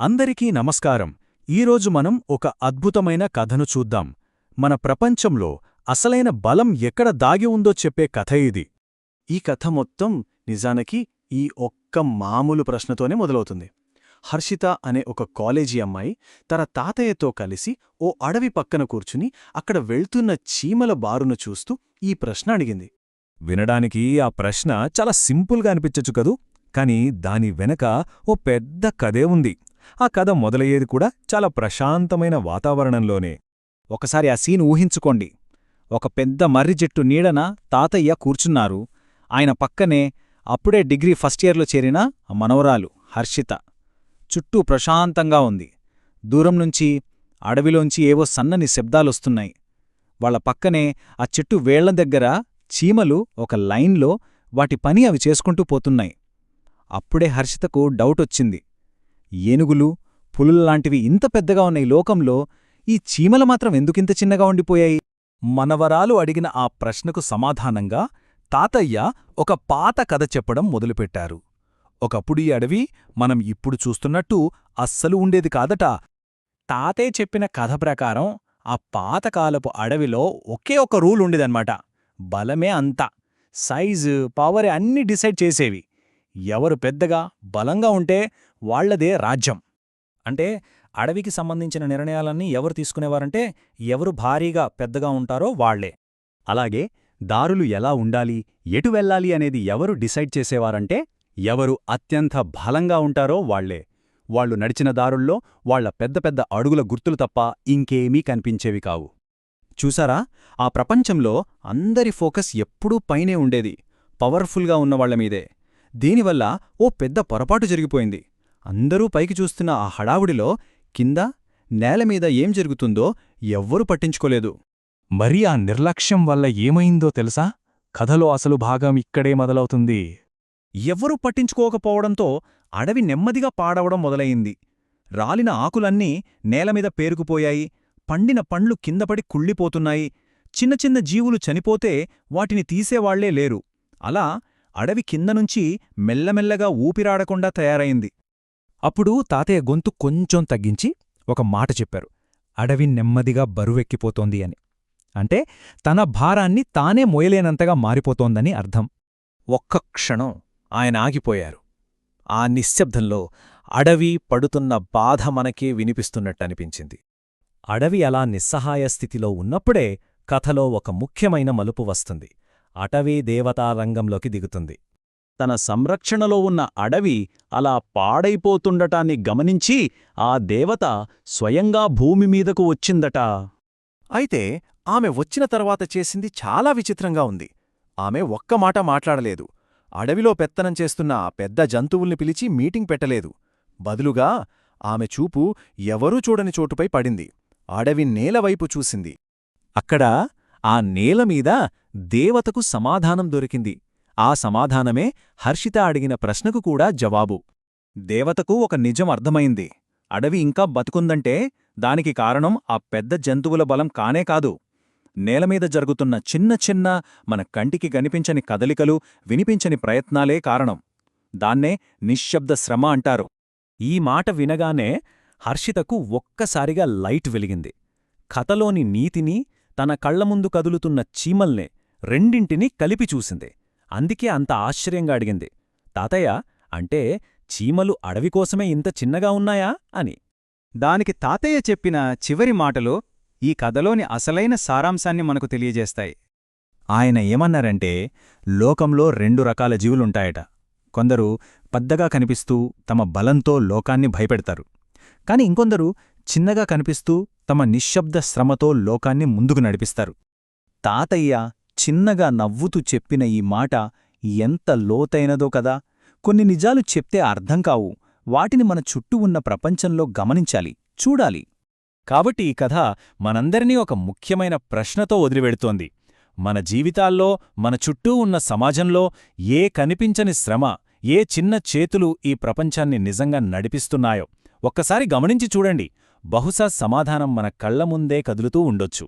అందరికీ నమస్కారం. ఈరోజు మనం ఒక అద్భుతమైన కథను చూద్దాం. మన ప్రపంచంలో అసలైన బలం ఎక్కడ దాగి ఉందో చెప్పే కథ ఇది. ఈ కథ మొత్తం నిజానికి ఈ ఒక్క మామూలు ప్రశ్నతోనే మొదలవుతుంది. హర్షిత అనే ఒక కాలేజీ అమ్మాయి తన తాతయ్యతో కలిసి ఓ అడవి పక్కన కూర్చుని అక్కడ వెళ్తున్న చీమల బారును చూస్తూ ఈ ప్రశ్న అడిగింది. వినడానికి ఆ ప్రశ్న చాలా సింపుల్గా అనిపించచ్చు కదూ? కాని దాని వెనక ఓ పెద్ద కథే ఉంది. ఆ కథ మొదలయ్యేది కూడా చాలా ప్రశాంతమైన వాతావరణంలోనే. ఒకసారి ఆ సీన్ ఊహించుకోండి. ఒక పెద్ద మర్రి చెట్టు నీడన తాతయ్య కూర్చున్నారు. ఆయన పక్కనే అప్పుడే డిగ్రీ ఫస్ట్ ఇయర్లో చేరిన మనవరాలు హర్షిత. చుట్టూ ప్రశాంతంగా ఉంది. దూరం నుంచి అడవిలోంచి ఏవో సన్నని శబ్దాలొస్తున్నాయి. వాళ్ళ పక్కనే ఆ చెట్టు వేళ్ళ దగ్గర చీమలు ఒక లైన్లో వాటి పని అవి చేసుకుంటూ పోతున్నాయి. అప్పుడే హర్షితకు డౌటొచ్చింది ఏనుగులు పులుల్లాంటివి ఇంత పెద్దగా ఉన్న ఈ లోకంలో ఈ చీమలు మాత్రం ఎందుకింత చిన్నగా ఉండిపోయాయి? మనవరాలు అడిగిన ఆ ప్రశ్నకు సమాధానంగా తాతయ్య ఒక పాత కథ చెప్పడం మొదలుపెట్టారు. ఒకప్పుడు ఈ అడవి మనం ఇప్పుడు చూస్తున్నట్టు అస్సలు ఉండేది కాదట. తాతే చెప్పిన కథ ప్రకారం ఆ పాతకాలపు అడవిలో ఒకే ఒక రూల్ ఉండేదన్నమాట. బలమే అంతా. సైజు పవర్ అన్నీ డిసైడ్ చేసేవి. ఎవరు పెద్దగా బలంగా ఉంటే వాళ్ళదే రాజ్యం. అంటే అడవికి సంబంధించిన నిర్ణయాలన్నీ ఎవరు తీసుకునేవారంటే ఎవరు భారీగా పెద్దగా ఉంటారో వాళ్ళే అలాగే దారులు ఎలా ఉండాలి ఎటు వెళ్ళాలి అనేది ఎవరు డిసైడ్ చేసేవారంటే ఎవరు అత్యంత బలంగా ఉంటారో వాళ్ళే వాళ్ళు నడిచిన దారుల్లో వాళ్ళ పెద్ద పెద్ద అడుగుల గుర్తులు తప్ప ఇంకేమీ కనిపించేవి కావు. చూసారా? ఆ ప్రపంచంలో అందరి ఫోకస్ ఎప్పుడూ పైనే ఉండేది. పవర్ఫుల్గా ఉన్నవాళ్ళమీదే దీనివల్ల ఓ పెద్ద పొరపాటు జరిగిపోయింది. అందరూ పైకి చూస్తున్న ఆ హడావుడిలో కింద నేలమీద ఏం జరుగుతుందో ఎవ్వరూ పట్టించుకోలేదు. మరి ఆ నిర్లక్ష్యం వల్ల ఏమైందో తెలుసా? కథలో అసలు భాగం ఇక్కడే మొదలవుతుంది. ఎవ్వరూ పట్టించుకోకపోవడంతో అడవి నెమ్మదిగా పాడవడం మొదలయింది రాలిన ఆకులన్నీ నేలమీద పేరుకుపోయాయి. పండిన పండ్లు కిందపడి కుళ్ళిపోతున్నాయి. చిన్న చిన్న జీవులు చనిపోతే వాటిని తీసేవాళ్ళే లేరు. అలా అడవి కిందనుంచి మెల్లమెల్లగా ఊపిరాడకుండా తయారైంది. అప్పుడు తాతయ్య గొంతు కొంచెం తగ్గించి ఒక మాట చెప్పారు. అడవి నెమ్మదిగా బరువెక్కిపోతోంది అని. అంటే తన భారాన్ని తానే మోయలేనంతగా మారిపోతోందని అర్థం. ఒక్క క్షణం ఆయన ఆగిపోయారు. ఆ నిశ్శబ్దంలో అడవి పడుతున్న బాధ మనకే వినిపిస్తున్నట్టనిపించింది అడవి అలా నిస్సహాయ స్థితిలో ఉన్నప్పుడే కథలో ఒక ముఖ్యమైన మలుపు వస్తుంది. అటవీ దేవతా రంగంలోకి దిగుతుంది. తన సంరక్షణలో ఉన్న అడవి అలా పాడైపోతుండటాన్ని గమనించి ఆ దేవత స్వయంగా భూమి మీదకు వచ్చిందట. అయితే ఆమె వచ్చిన తర్వాత చేసింది చాలా విచిత్రంగా ఉంది. ఆమె ఒక్క మాట మాట్లాడలేదు. అడవిలో పెత్తనం చేస్తున్న ఆ పెద్ద జంతువుల్ని పిలిచి మీటింగ్ పెట్టలేదు. బదులుగా ఆమె చూపు ఎవరూ చూడని చోటుపై పడింది. అడవి నేలవైపు చూసింది. అక్కడ ఆ నేలమీద దేవతకు సమాధానం దొరికింది. ఆ సమాధానమే హర్షిత అడిగిన ప్రశ్నకు కూడా జవాబు. దేవతకు ఒక నిజం అర్థమైంది. అడవి ఇంకా బతుకుందంటే దానికి కారణం ఆ పెద్ద జంతువుల బలం కానే కాదు. నేలమీద జరుగుతున్న చిన్న చిన్న మన కంటికి కనిపించని కదలికలు వినిపించని ప్రయత్నాలే కారణం. దాన్నే నిశ్శబ్ద శ్రమ అంటారు. ఈ మాట వినగానే హర్షితకు ఒక్కసారిగా లైట్ వెలిగింది. కథలోని నీతిని తన కళ్ళముందు కదులుతున్న చీమల్నే రెండింటినీ కలిపి చూసింది. అందుకే అంత ఆశ్చర్యంగా అడిగింది. తాతయ్య అంటే చీమలు అడవికోసమే ఇంత చిన్నగా ఉన్నాయా? అని. దానికి తాతయ్య చెప్పిన చివరి మాటలు ఈ కథలోని అసలైన సారాంశాన్ని మనకు తెలియజేస్తాయి. ఆయన ఏమన్నారంటే లోకంలో రెండు రకాల జీవులుంటాయట. కొందరు పెద్దగా కనిపిస్తూ తమ బలంతో లోకాన్ని భయపెడతారు. కాని ఇంకొందరు చిన్నగా కనిపిస్తూ తమ నిశ్శబ్ద శ్రమతో లోకాన్ని ముందుకు నడిపిస్తారు. తాతయ్య చిన్నగా నవ్వుతూ చెప్పిన ఈ మాట ఎంత లోతైనదో కదా! కొన్ని నిజాలు చెప్తే అర్థం కావు. వాటిని మన చుట్టూ ఉన్న ప్రపంచంలో గమనించాలి చూడాలి. కాబట్టి ఈ కథ మనందరినీ ఒక ముఖ్యమైన ప్రశ్నతో వదిలివెడుతోంది మన జీవితాల్లో మన చుట్టూ ఉన్న సమాజంలో ఏ కనిపించని శ్రమ ఏ చిన్న చేతులు ఈ ప్రపంచాన్ని నిజంగా నడిపిస్తున్నాయో ఒక్కసారి గమనించి చూడండి. బహుశా సమాధానం మన కళ్ళ ముందే కదులుతూ ఉండొచ్చు.